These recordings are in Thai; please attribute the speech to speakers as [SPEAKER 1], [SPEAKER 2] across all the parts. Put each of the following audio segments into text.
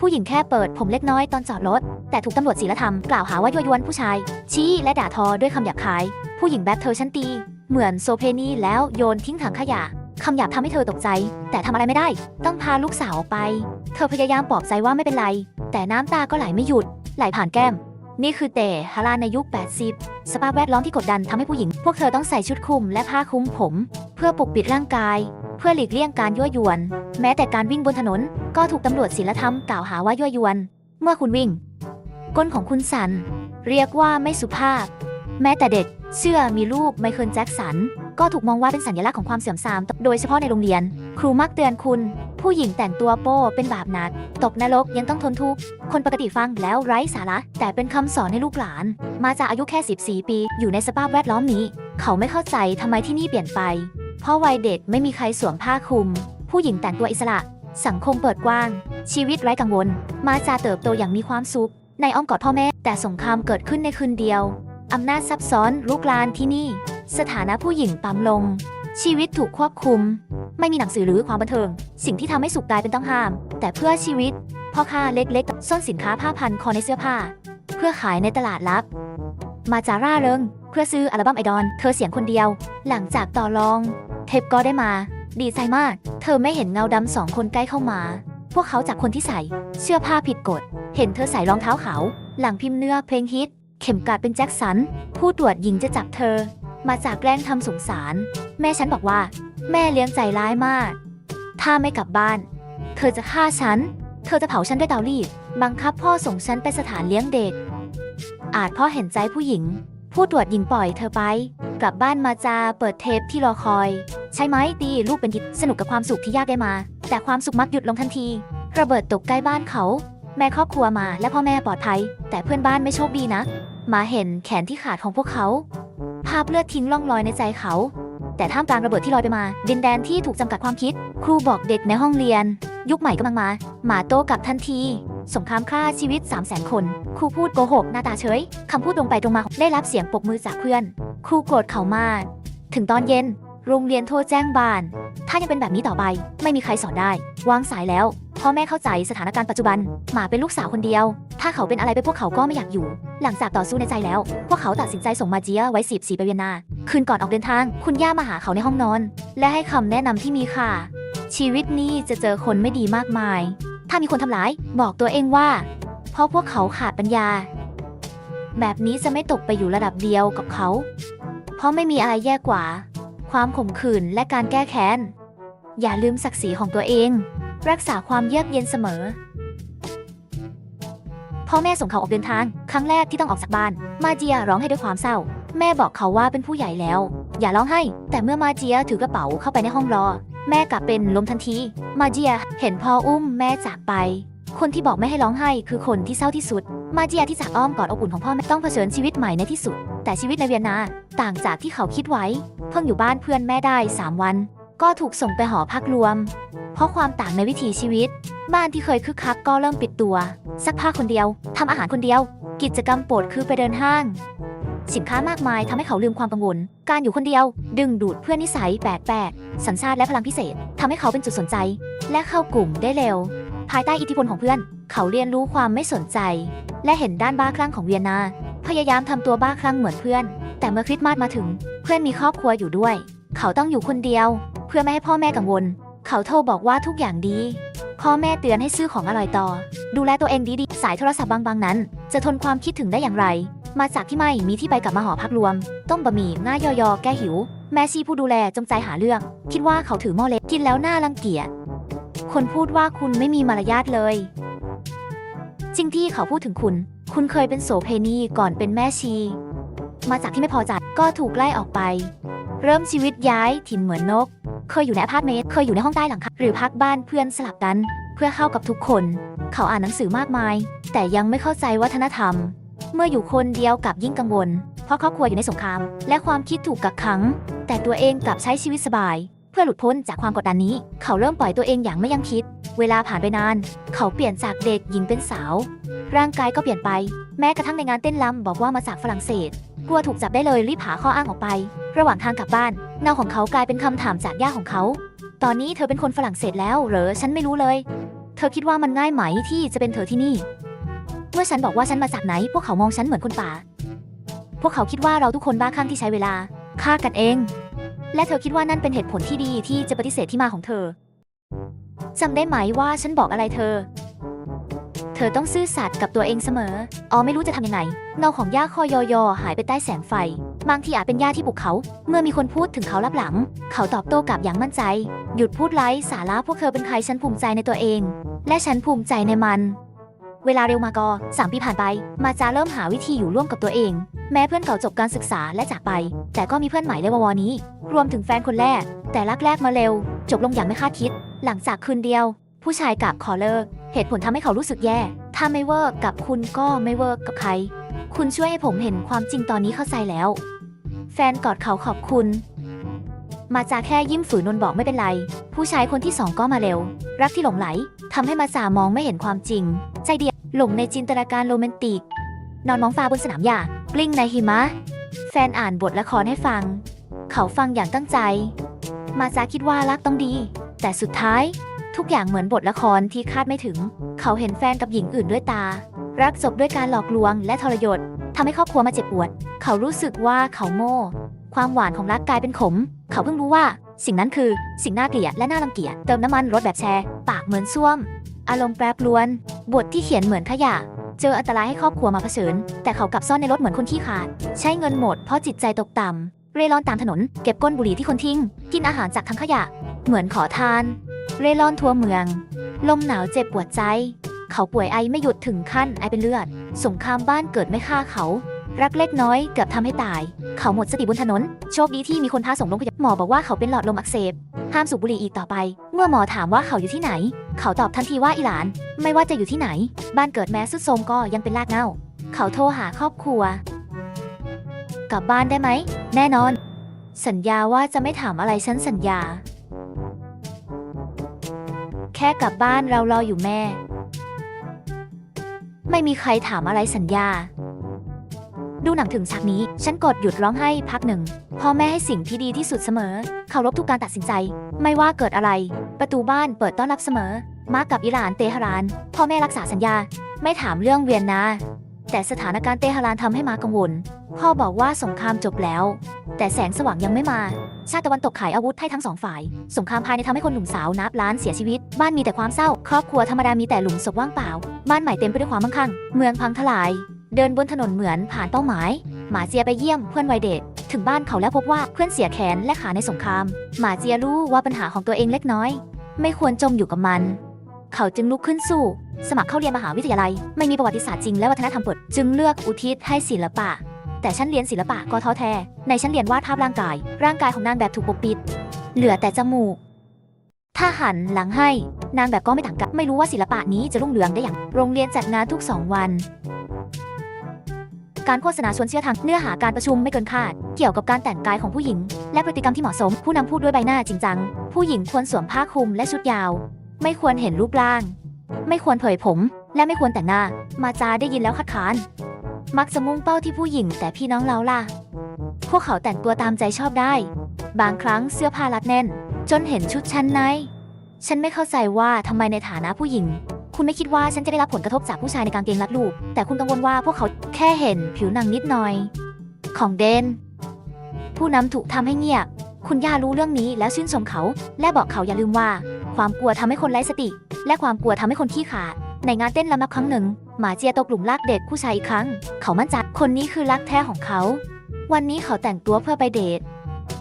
[SPEAKER 1] ผู้หญิงแค่เปิดผมเล็กน้อยตอนจอดรถ แต่ถูกตำรวจศีลธรรมกล่าวหาว่ายั่วยวนผู้ชาย ชี้และด่าทอด้วยคำหยาบคาย ผู้หญิงแบบเธอฉันตี เหมือนโซเพนีแล้วโยนทิ้งถังขยะคำหยาบทำให้เธอตกใจ แต่ทำอะไรไม่ได้ ต้องพาลูกสาวออกไป เธอพยายามปลอบใจว่าไม่เป็นไร แต่น้ำตาก็ไหลไม่หยุด ไหลผ่านแก้ม นี่คือเตฮาราในยุค 80 สภาพแวดล้อมที่กดดันทำให้ผู้หญิง พวกเธอต้องใส่ชุดคลุมและผ้าคลุมผม พื่อปกปิดร่างกาย เพื่อหลีกเลี่ยงการยั่วยวน แม้แต่การวิ่งบนถนน ก็ถูกตำรวจศีลธรรมกล่าวหาว่ายั่วยวน เมื่อคุณวิ่ง ก้นของคุณสัน เรียกว่าไม่สุภาพ แม้แต่เด็ก เสื้อมีรูปไมเคิลแจ็คสัน ก็ถูกมองว่าเป็นสัญลักษณ์ของความเสื่อมทราม โดยเฉพาะในโรงเรียน ครูมักเตือนคุณ ผู้หญิงแต่งตัวโป้เป็นบาปหนัก ตกนรกยังต้องทนทุกข์ คนปกติฟังแล้วไร้สาระ แต่เป็นคำสอนให้ลูกหลาน มาจากอายุแค่ 14 ปี อยู่ในสภาพแวดล้อมนี้ เขาไม่เข้าใจทำไมที่นี่เปลี่ยนไป พราะวัยเด็กไม่มีใครสวมผ้าคลุม ผู้หญิงแต่งตัวอิสระ สังคมเปิดกว้าง ชีวิตไร้กังวล มาจาเติบโตอย่างมีความสุข ในอ้อมกอดพ่อแม่ แต่สงครามเกิดขึ้นในคืนเดียว อำนาจซับซ้อนลุกลานที่นี่ สถานะผู้หญิงปั๊มลง ชีวิตถูกควบคุม ไม่มีหนังสือหรือความบันเทิง สิ่งที่ทำให้สุขกลายเป็นต้องห้าม แต่เพื่อชีวิต พ่อค้าเล็กๆซ่อนสินค้าผ้าพันคอในเสื้อผ้า เพื่อขายในตลาดลับ มาจาร่าเริงเพื่อซื้ออัลบั้มไอดอน เธอเสียงคนเดียว หลังจากต่อรอง เทปก็ได้มา ดีใจมาก เธอไม่เห็นเงาดำสองคนใกล้เข้ามา พวกเขาจากคนที่ใส่ เสื้อผ้าผิดกฎ เห็นเธอใส่รองเท้าขาวหลังพิมพ์เนื้อเพลงฮิต เข็มกลัดเป็นแจ็คสัน ผู้ตรวจหญิงจะจับเธอ มาจากแกล้งทำสงสาร แม่ฉันบอกว่า แม่เลี้ยงใจร้ายมาก ถ้าไม่กลับบ้าน เธอจะฆ่าฉัน เธอจะเผาฉันด้วยเตารีดบังคับพ่อส่งฉันไปสถานเลี้ยงเด็ก อาจพ่อเห็นใจผู้หญิง ผู้ตรวจหญิงปล่อยเธอไป กลับบ้านมาจาเปิดเทปที่รอคอย ใช่ไหมดีลูกเป็นยิดสนุกกับความสุขที่ยากได้มา แต่ความสุขมักหยุดลงทันที ระเบิดตกใกล้บ้านเขา แม่ครอบครัวมาและพ่อแม่ปลอดภัย แต่เพื่อนบ้านไม่โชคดีนะหมาเห็นแขนที่ขาดของพวกเขา ภาพเลือดทิ้งล่องลอยในใจเขา แต่ท่ามกลางระเบิดที่ลอยไปมา ดินแดนที่ถูกจำกัดความคิด ครูบอกเด็กในห้องเรียน ยุคใหม่กำลังมา หมาโตกับทันที สงครามฆ่าชีวิต 3 0 0 0 0 0 คน ครูพูดโกหกหน้าตาเฉยคำพูดตรงไปตรงมา ได้รับเสียงปรบมือจากเพื่อน ครูโกรธเขามาก ถึงตอนเย็น โรงเรียนโทรแจ้งบาน ถ้ายังเป็นแบบนี้ต่อไป ไม่มีใครสอนได้ วางสายแล้ว พ่อแม่เข้าใจสถานการณ์ปัจจุบัน หมาเป็นลูกสาวคนเดียว ถ้าเขาเป็นอะไรไปพวกเขาก็ไม่อยากอยู่ หลังจากต่อสู้ในใจแล้ว พวกเขาตัดสินใจส่งมาเจียไว้สีบสีไปเวียนนา คืนก่อนออกเดินทาง คุณย่ามาหาเขาในห้องนอน และให้คำแนะนำที่มีค่าชีวิตนี้จะเจอคนไม่ดีมากมาย ถ้ามีคนทำร้าย บอกตัวเองว่า เพราะพวกเขาขาดปัญญา แบบนี้จะไม่ตกไปอยู่ระดับเดียวกับเขา เพราะไม่มีอะไรแย่กว่า ความขมขื่นและการแก้แค้น อย่าลืมศักดิ์ศรีของตัวเอง รักษาความเยือกเย็นเสมอ พ่อแม่ส่งเขาออกเดินทาง ครั้งแรกที่ต้องออกจากบ้าน มาเจียร้องไห้ด้วยความเศร้า แม่บอกเขาว่าเป็นผู้ใหญ่แล้ว อย่าร้องไห้ แต่เมื่อมาเจียถือกระเป๋าเข้าไปในห้องรอ แม่กลับเป็นลมทันที มาเจียเห็นพ่ออุ้มแม่จากไป คนที่บอกไม่ให้ร้องไห้คือคนที่เศร้าที่สุด มาเจียที่จากอ้อมกอดอบอุ่นของพ่อแม่ต้องเผชิญชีวิตใหม่ในที่สุด แต่ชีวิตในเวียนนาต่างจากที่เขาคิดไว้ เพิ่งอยู่บ้านเพื่อนแม่ได้ 3 วัน ก็ถูกส่งไปหอพักรวม เพราะความต่างในวิถีชีวิต บ้านที่เคยคึกคักก็เริ่มปิดตัวซักผ้าคนเดียวทำอาหารคนเดียว กิจกรรมโปรดคือไปเดินห้าง สินค้ามากมายทำให้เขาลืมความกังวล การอยู่คนเดียว ดึงดูดเพื่อนนิสัยแปลกๆสัญชาติและพลังพิเศษทำให้เขาเป็นจุดสนใจ และเข้ากลุ่มได้เร็ว ภายใต้อิทธิพลของเพื่อน เขาเรียนรู้ความไม่สนใจ และเห็นด้านบ้าคลั่งของเวียนนา พยายามทำตัวบ้าคลั่งเหมือนเพื่อน แต่เมื่อคริสต์มาสมาถึง เพื่อนมีครอบครัวอยู่ด้วย เขาต้องอยู่คนเดียว เพื่อไม่ให้พ่อแม่กังวล เขาโทรบอกว่าทุกอย่างดี พ่อแม่เตือนให้ซื้อของอร่อยต่อ ดูแลตัวเองดีๆ สายโทรศัพท์บางๆนั้น จะทนความคิดถึงได้อย่างไร มาจากที่ไม่มีที่ไปกลับมาหอพักรวม ต้มบะหมี่ง่ายยอๆ แก้หิว แม่ชีผู้ดูแลจงใจหาเรื่อง คิดว่าเขาถือหม้อเล็กกินแล้วน่ารังเกียจ คนพูดว่าคุณไม่มีมารยาทเลย จริงที่เขาพูดถึงคุณ คุณเคยเป็นโสเพณีก่อนเป็นแม่ชี มาจากที่ไม่พอใจก็ถูกไล่ออกไป เริ่มชีวิตย้ายถิ่นเหมือนนก เคยอยู่ในอพาร์ตเมนต์เคยอยู่ในห้องใต้หลังคาหรือพักบ้านเพื่อนสลับกัน เพื่อเข้ากับทุกคน เขาอ่านหนังสือมากมาย แต่ยังไม่เข้าใจวัฒนธรรม เมื่ออยู่คนเดียวกับยิ่งกังวล เพราะครอบครัวอยู่ในสงคราม และความคิดถูกกักขัง แต่ตัวเองกลับใช้ชีวิตสบาย เพื่อหลุดพ้นจากความกดดันนี้ เขาเริ่มปล่อยตัวเองอย่างไม่ยังคิด เวลาผ่านไปนาน เขาเปลี่ยนจากเด็กหญิงเป็นสาว ร่างกายก็เปลี่ยนไป แม้กระทั่งในงานเต้นรำบอกว่ามาจากฝรั่งเศสกลัวถูกจับได้เลยรีบหาข้ออ้างออกไป ระหว่างทางกลับบ้านเงาของเขากลายเป็นคำถามจากย่าของเขา ตอนนี้เธอเป็นคนฝรั่งเศสแล้วเหรอฉันไม่รู้เลย เธอคิดว่ามันง่ายไหมที่จะเป็นเธอที่นี่ เมื่อฉันบอกว่าฉันมาจากไหน พวกเขามองฉันเหมือนคนป่า พวกเขาคิดว่าเราทุกคนบ้าคลั่งที่ใช้เวลาฆ่ากันเอง และเธอคิดว่านั่นเป็นเหตุผลที่ดีที่จะปฏิเสธที่มาของเธอจำได้ไหมว่าฉันบอกอะไรเธอ ธอต้องซื่อสัตย์กับตัวเองเสมอ อ๋อไม่รู้จะทำยังไง เงาของย่าคอยอยอหายไปใต้แสงไฟ บางทีอาจเป็นย่าที่ปลุกเขา เมื่อมีคนพูดถึงเขารับหลัง เขาตอบโต้กลับอย่างมั่นใจ หยุดพูดไร้สาระพวกเธอเป็นใครฉันภูมิใจในตัวเอง และฉันภูมิใจในมันเวลาเร็วมากอสามปีผ่านไป มาจาเริ่มหาวิธีอยู่ร่วมกับตัวเอง แม้เพื่อนเก่าจบการศึกษาและจากไป แต่ก็มีเพื่อนใหม่ในววนี้ รวมถึงแฟนคนแรก แต่รักแรกมาเร็ว จบลงอย่างไม่คาดคิด หลังจากคืนเดียว ผู้ชายกับขอเลิก เหตุผลทำให้เขารู้สึกแย่ ถ้าไม่เวิร์กกับคุณก็ไม่เวิร์กกับใคร คุณช่วยให้ผมเห็นความจริงตอนนี้เข้าใจแล้ว แฟนกอดเขาขอบคุณ มาจาแค่ยิ้มฝืนนนบอกไม่เป็นไร ผู้ชายคนที่สองก็มาเร็ว รักที่หลงไหลทำให้มาจามองไม่เห็นความจริง ใจเดียวหลงในจินตนาการโรแมนติก นอนมองฟ้าบนสนามหญ้ากลิ้งในหิมะ แฟนอ่านบทละครให้ฟัง เขาฟังอย่างตั้งใจ มาจาคิดว่ารักต้องดี แต่สุดท้าย ทุกอย่างเหมือนบทละครที่คาดไม่ถึง เขาเห็นแฟนกับหญิงอื่นด้วยตา รักจบด้วยการหลอกลวงและทรยศทำให้ครอบครัวมาเจ็บปวด เขารู้สึกว่าเขาโง่ ความหวานของรักกลายเป็นขม เขาเพิ่งรู้ว่า สิ่งนั้นคือสิ่งน่าเกลียดและน่ารังเกียจ เติมน้ำมันรถแบบแชร์ ปากเหมือนส้วม อารมณ์แปรปรวน บทที่เขียนเหมือนขยะ เจออันตรายให้ครอบครัวมาเผชิญ แต่เขากลับซ่อนในรถเหมือนคนขี้ขาด ใช้เงินหมดเพราะจิตใจตกต่ำเร่ร่อนตามถนน เก็บก้นบุหรี่ที่คนทิ้ง กินอาหารจากถังขยะ เหมือนขอทาน เร่ร่อนทั่วเมือง ลมหนาวเจ็บปวดใจ เขาป่วยไอไม่หยุดถึงขั้นไอเป็นเลือด สงครามบ้านเกิดไม่ฆ่าเขา รักเล็กน้อยเกือบทำให้ตาย เขาหมดสติบนถนน โชคดีที่มีคนพาส่งโรงพยาบาลหมอบอกว่าเขาเป็นหลอดลมอักเสบ ห้ามสูบบุหรี่อีกต่อไป เมื่อหมอถามว่าเขาอยู่ที่ไหน เขาตอบทันทีว่าอีหลาน ไม่ว่าจะอยู่ที่ไหน บ้านเกิดแม้สุดโทรมก็ยังเป็นรากเหง้าเขาโทรหาครอบครัว กลับบ้านได้ไหม แน่นอน สัญญาว่าจะไม่ถามอะไรฉันสัญญา ค่กลับบ้านเรารออยู่แม่ ไม่มีใครถามอะไรสัญญา ดูหนังถึงฉากนี้ ฉันกดหยุดร้องไห้พักหนึ่งพ่อแม่ให้สิ่งที่ดีที่สุดเสมอ เคารพทุกการตัดสินใจ ไม่ว่าเกิดอะไร ประตูบ้านเปิดต้อนรับเสมอ มากับอิหร่านเตหะราน พ่อแม่รักษาสัญญา ไม่ถามเรื่องเวียนนา แต่สถานการณ์เตหะรานทำให้มากังวล พ่อบอกว่าสงครามจบแล้ว แต่แสงสว่างยังไม่มา ชาติตะวันตกขายอาวุธให้ทั้งสองฝ่าย สงครามภายในทำให้คนหนุ่มสาวนับล้านเสียชีวิต บ้านมีแต่ความเศร้า ครอบครัวธรรมดามีแต่หลุมศพว่างเปล่า บ้านใหม่เต็มไปด้วยความมั่งคั่ง เมืองพังทลาย เดินบนถนนเหมือนผ่านเป้าหมาย หมาเจียไปเยี่ยมเพื่อนวัยเด็กถึงบ้านเขาแล้วพบว่าเพื่อนเสียแขนและขาในสงคราม หมาเจียรู้ว่าปัญหาของตัวเองเล็กน้อย ไม่ควรจมอยู่กับมัน เขาจึงลุกขึ้นสู้ สมัครเข้าเรียนมหาวิทยาลัย ไม่มีประวัติศาสตร์จริงและวัฒนธรรมปดจึงเลือกอุทิศให้ศิลปะ แต่ฉันเรียนศิลปะก็ท้อแท้ ในฉันเรียนวาดภาพร่างกาย ร่างกายของนางแบบถูกปกปิด เหลือแต่จมูก ถ้าหันหลังให้ นางแบบก็ไม่ต่างกัน ไม่รู้ว่าศิลปะนี้จะรุ่งเรืองได้อย่าง โรงเรียนจัดงานทุกสองวัน การโฆษณาชวนเชื่อทางเนื้อหาการประชุมไม่เกินคาด เกี่ยวกับการแต่งกายของผู้หญิง และพฤติกรรมที่เหมาะสม ผู้นำพูดด้วยใบหน้าจริงจัง ผู้หญิงควรสวมผ้าคลุมและชุดยาว ไม่ควรเห็นรูปร่าง ไม่ควรเผยผม และไม่ควรแต่งหน้า มาจาได้ยินแล้วคัดค้าน มักจะมุ่งเป้าที่ผู้หญิงแต่พี่น้องเราล่ะ พวกเขาแต่งตัวตามใจชอบได้ บางครั้งเสื้อผ้ารัดแน่น จนเห็นชุดชั้นในฉันไม่เข้าใจว่าทำไมในฐานะผู้หญิง คุณไม่คิดว่าฉันจะได้รับผลกระทบจากผู้ชายในกางเกงรัดรูป แต่คุณกังวลว่าพวกเขาแค่เห็นผิวหนังนิดหน่อย ของเดน ผู้นำถูกทำให้เงียบ คุณย่ารู้เรื่องนี้แล้วชื่นชมเขา และบอกเขาอย่าลืมว่า ความกลัวทำให้คนไร้สติ และความกลัวทำให้คนขี้ขลาด ในงานเต้นลำนับครั้งหนึ่ง หมาเจียตกหลุมรักเด็กผู้ชายอีกครั้ง เขามั่นใจคนนี้คือรักแท้ของเขา วันนี้เขาแต่งตัวเพื่อไปเดท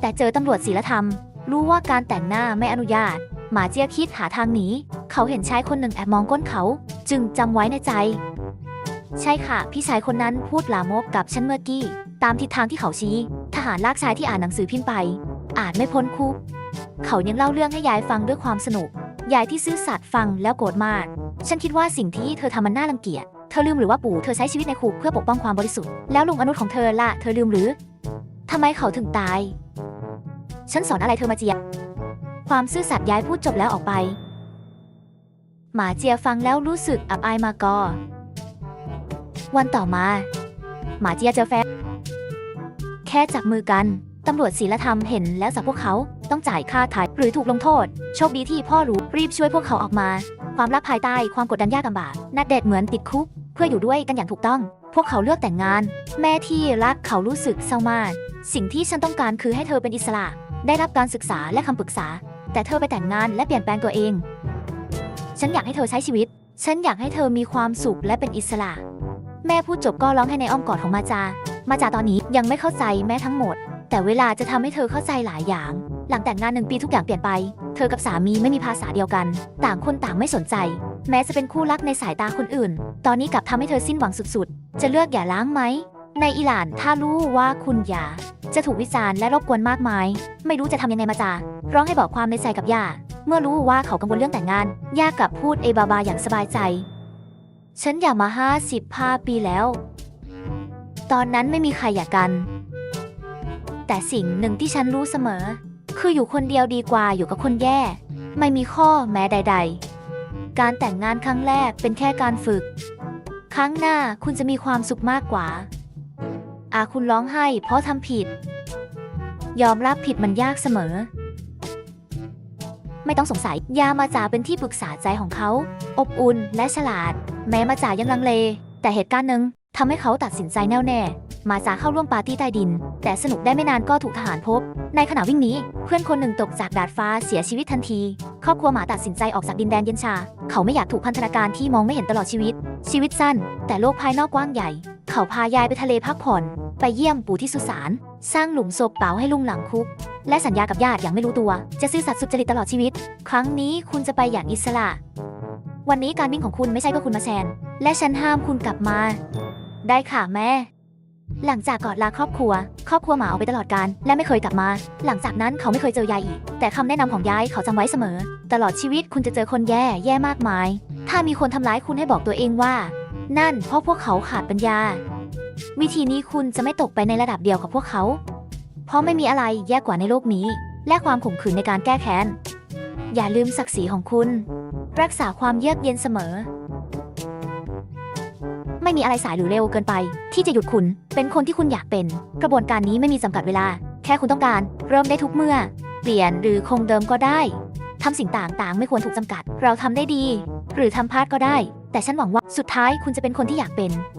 [SPEAKER 1] แต่เจอตำรวจศีลธรรม รู้ว่าการแต่งหน้าไม่อนุญาต หมาเจียคิดหาทางหนี เขาเห็นชายคนหนึ่งแอบมองก้นเขา จึงจำไว้ในใจ ใช่ค่ะ พี่ชายคนนั้นพูดลามกกับฉันเมื่อกี้ ตามทิศทางที่เขาชี้ ทหารลากชายที่อ่านหนังสือพิมพ์ไป อาจไม่พ้นคุก เขายังเล่าเรื่องให้ยายฟังด้วยความสนุก ยายที่ซื่อสัตย์ฟังแล้วโกรธมาก ฉันคิดว่าสิ่งที่เธอทำมันน่ารังเกียจ เธอลืมหรือว่าปู่เธอใช้ชีวิตในคุกเพื่อปกป้องความบริสุทธิ์ แล้วลุงอนุชของเธอล่ะ เธอลืมหรือ ทำไมเขาถึงตาย ฉันสอนอะไรเธอมาเจียความซื่อสัตย์ย้ายพูดจบแล้วออกไป หมาเจียฟังแล้วรู้สึกอับอายมากอ วันต่อมา หมาเจียเจอแฟน แค่จับมือกัน ตำรวจศีลธรรมเห็นแล้วสับพวกเขาต้องจ่ายค่าถ่ายหรือถูกลงโทษ โชคดีที่พ่อรู้รีบช่วยพวกเขาออกมา ความรักภายใต้ความกดดันยากลำบากนัดเดทเหมือนติดคุก เพื่ออยู่ด้วยกันอย่างถูกต้อง พวกเขาเลือกแต่งงาน แม่ที่รักเขารู้สึกเศร้ามาก สิ่งที่ฉันต้องการคือให้เธอเป็นอิสระ ได้รับการศึกษาและคำปรึกษา แต่เธอไปแต่งงานและเปลี่ยนแปลงตัวเอง ฉันอยากให้เธอใช้ชีวิต ฉันอยากให้เธอมีความสุขและเป็นอิสระ แม่พูดจบก็ร้องให้ในอ้อมกอดของมาจา มาจาตอนนี้ยังไม่เข้าใจแม่ทั้งหมด แต่เวลาจะทำให้เธอเข้าใจหลายอย่าง หลังแต่งงานหนึ่งปีทุกอย่างเปลี่ยนไป เธอกับสามีไม่มีภาษาเดียวกัน ต่างคนต่างไม่สนใจ แม้จะเป็นคู่รักในสายตาคนอื่น ตอนนี้กลับทำให้เธอสิ้นหวังสุดๆ จะเลือกอย่าล้างไหม ในอิหร่านถ้ารู้ว่าคุณอย่า จะถูกวิจารณ์และรบกวนมากมาย ไม่รู้จะทำยังไงมาจาร้องให้บอกความในใจกับย่า เมื่อรู้ว่าเขากังวลเรื่องแต่งงาน ย่ากลับพูดเอบาบาอย่างสบายใจ ฉันอยากมาห้าสิบห้าปีแล้ว ตอนนั้นไม่มีใครอยากกัน แต่สิ่งหนึ่งที่ฉันรู้เสมอ คืออยู่คนเดียวดีกว่าอยู่กับคนแย่ ไม่มีข้อแม้ใด ๆ การแต่งงานครั้งแรกเป็นแค่การฝึก ครั้งหน้าคุณจะมีความสุขมากกว่า อาคุณร้องไห้เพราะทำผิด ยอมรับผิดมันยากเสมอ ไม่ต้องสงสัยยามาจ่าเป็นที่ปรึกษาใจของเขา อบอุ่นและฉลาด แม้มาจ่ายังลังเล แต่เหตุการณ์หนึ่งทำให้เขาตัดสินใจแน่วแน่ มาจาเข้าร่วมปาร์ตี้ใต้ดิน แต่สนุกได้ไม่นานก็ถูกทหารพบ ในขณะวิ่งหนีเพื่อนคนหนึ่งตกจากดาดฟ้าเสียชีวิตทันที ครอบครัวหมาตัดสินใจออกจากดินแดนเย็นชา เขาไม่อยากถูกพันธนาการที่มองไม่เห็นตลอดชีวิต ชีวิตสั้น แต่โลกภายนอกกว้างใหญ่ เขาพายายไปทะเลพักผ่อน ไปเยี่ยมปู่ที่สุสาน สร้างหลุมศพเป๋าให้ลุงหลังคุก และสัญญากับญาติอย่างไม่รู้ตัว จะซื่อสัตย์สุจริตตลอดชีวิต ครั้งนี้คุณจะไปอย่างอิสระ วันนี้การวิ่งของคุณไม่ใช่เพื่อคุณมาแซนและฉันห้ามคุณกลับมา ได้ค่ะแม่ หลังจากกอดลาครอบครัว ครอบครัวหมาออกไปตลอดการและไม่เคยกลับมา หลังจากนั้นเขาไม่เคยเจอยายอีก แต่คำแนะนำของยายเขาจำไว้เสมอ ตลอดชีวิตคุณจะเจอคนแย่แย่มากมาย ถ้ามีคนทำร้ายคุณให้บอกตัวเองว่า นั่นเพราะพวกเขาขาดปัญญา วิธีนี้คุณจะไม่ตกไปในระดับเดียวกับพวกเขา เพราะไม่มีอะไรแย่กว่าในโลกนี้ และความข่มขืนในการแก้แค้นอย่าลืมศักดิ์ศรีของคุณ รักษาความเยือกเย็นเสมอ ไม่มีอะไรสายหรือเร็วเกินไป ที่จะหยุดคุณ เป็นคนที่คุณอยากเป็น กระบวนการนี้ไม่มีจำกัดเวลา แค่คุณต้องการ เริ่มได้ทุกเมื่อ เปลี่ยนหรือคงเดิมก็ได้ทำสิ่งต่างๆ ไม่ควรถูกจำกัด เราทำได้ดี หรือทำพลาดก็ได้ แต่ฉันหวังว่าสุดท้ายคุณจะเป็นคนที่อยากเป็น